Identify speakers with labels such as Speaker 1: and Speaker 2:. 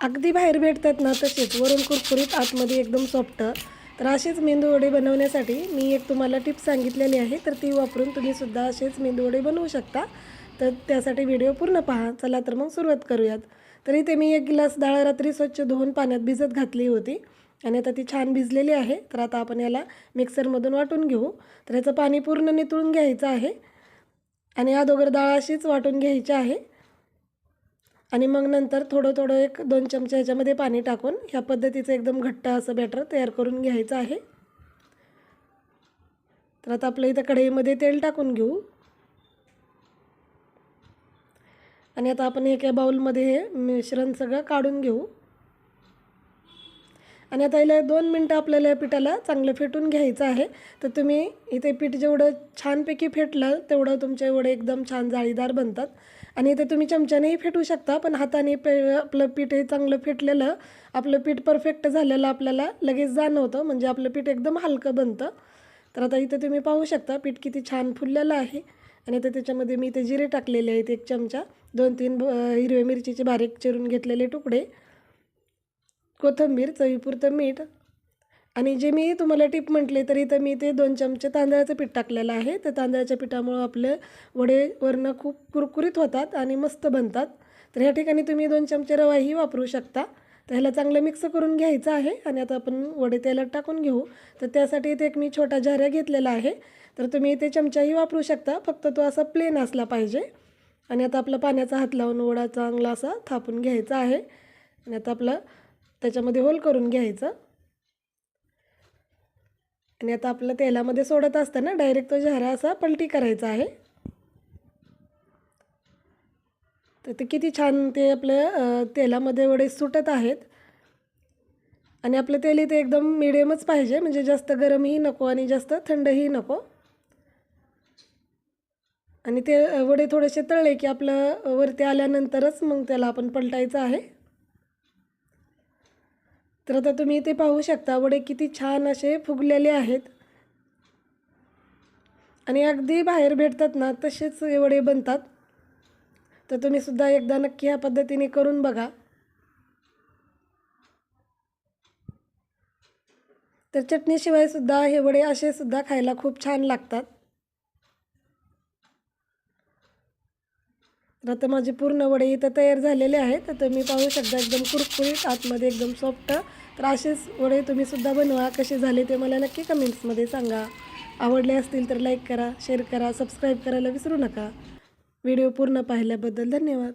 Speaker 1: अगदी बाहेर भेटतात ना तसेच वरून कुरकुरीत आतमध्ये एकदम सॉफ्ट तर असेच मेंदूवडे बनवण्यासाठी मी एक तुम्हाला टिप सांगितलेली आहे. तर ती वापरून तुम्हीसुद्धा असेच मेंदूवडे बनवू शकता. तर त्यासाठी व्हिडिओ पूर्ण पहा. चला तर मग सुरुवात करूयात. तर इथे मी एक गिलास डाळ रात्री स्वच्छ धुवून पाण्यात भिजत घातली होती. आणि आता ती छान भिजलेली आहे. तर आता आपण याला मिक्सरमधून वाटून घेऊ. तर याचं पाणी पूर्ण नितळून घ्यायचं आहे. आणि अगोदर डाळ अशीच वाटून घ्यायची आहे. आणि मग नंतर थोडं थोडं एक दोन चमचे ह्याच्यामध्ये पाणी टाकून ह्या पद्धतीचं एकदम घट्ट असं बॅटर तयार करून घ्यायचं आहे. तर आता आपल्या इथं कढईमध्ये तेल टाकून घेऊ. आणि आता आपण एका बाऊलमध्ये हे मिश्रण सगळं काढून घेऊ. आणि आता याला दोन मिनटं आपल्याला या पिठाला चांगलं फेटून घ्यायचं आहे. तर तुम्ही इथे पीठ जेवढं छानपैकी फेटलं तेवढं तुमच्या एवढे एकदम छान जाळीदार बनतात. आणि इथे तुम्ही चमच्यानेही फेटू शकता पण हाताने पे आपलं पीठ हे चांगलं फेटलेलं आपलं पीठ परफेक्ट झालेलं आपल्याला लगेच जाणवतं म्हणजे आपलं पीठ एकदम हलकं बनतं. तर आता इथे तुम्ही पाहू शकता पीठ किती छान फुललेलं आहे. आणि आता त्याच्यामध्ये मी इथे जिरे टाकलेले आहेत एक चमचा दोन तीन हिरव्या मिरचीचे बारीक चिरून घेतलेले तुकडे. कोथिंबीर चवीपुरतं मीठ आणि जे मी तुम्हाला टिप म्हटले तरी इथं मी ते दोन चमचे तांदळाचं पीठ टाकलेलं आहे. तर तांदळाच्या पिठामुळं आपले वडे खूप कुरकुरीत होतात आणि मस्त बनतात. तर ह्या ठिकाणी तुम्ही दोन चमचे रवाही वापरू शकता. तर ह्याला चांगलं मिक्स करून घ्यायचं आहे आणि आता आपण वडे तेलात टाकून घेऊ. तर त्यासाठी इथे एक मी छोटा झाऱ्या घेतलेला आहे. तर तुम्ही इथे चमचाही वापरू शकता फक्त तो असा प्लेन असला पाहिजे. आणि आता आपला पाण्याचा हात लावून वडा चांगला असा थापून घ्यायचा आहे. आणि आता आपलं त्याच्यामध्ये होल करून घ्यायचं. आणि आता आपलं तेलामध्ये सोडत असताना डायरेक्ट तो झारा असा पलटी करायचा आहे. तर ते किती छान ते आपलं तेलामध्ये वडे सुटत आहेत. आणि आपलं तेल इथे एकदम मिडियमच पाहिजे म्हणजे जास्त गरमही नको आणि जास्त थंडही नको. आणि ते वडे थोडेसे तळले की आपलं वरती आल्यानंतरच मग त्याला आपण पलटायचं आहे. तर आता तुम्ही इथे पाहू शकता वडे किती छान असे फुगलेले आहेत. आणि अगदी बाहेर भेटतात ना तसेच हे वडे बनतात. तर तुम्ही सुद्धा एकदा नक्की ह्या पद्धतीने करून बघा. तर चटणीशिवाय सुद्धा हे वडे असे सुद्धा खायला खूप छान लागतात. तर आता माझे पूर्ण वडे इथं तयार झालेले आहेत. तर तुम्ही पाहू शकता एकदम कुरकुरीत आतमध्ये एकदम सॉफ्ट तर असेच वडे तुम्हीसुद्धा बनवा. कसे झाले ते मला नक्की कमेंट्समध्ये सांगा. आवडले असतील तर लाईक करा शेअर करा सबस्क्राईब करायला विसरू नका. व्हिडिओ पूर्ण पाहिल्याबद्दल धन्यवाद.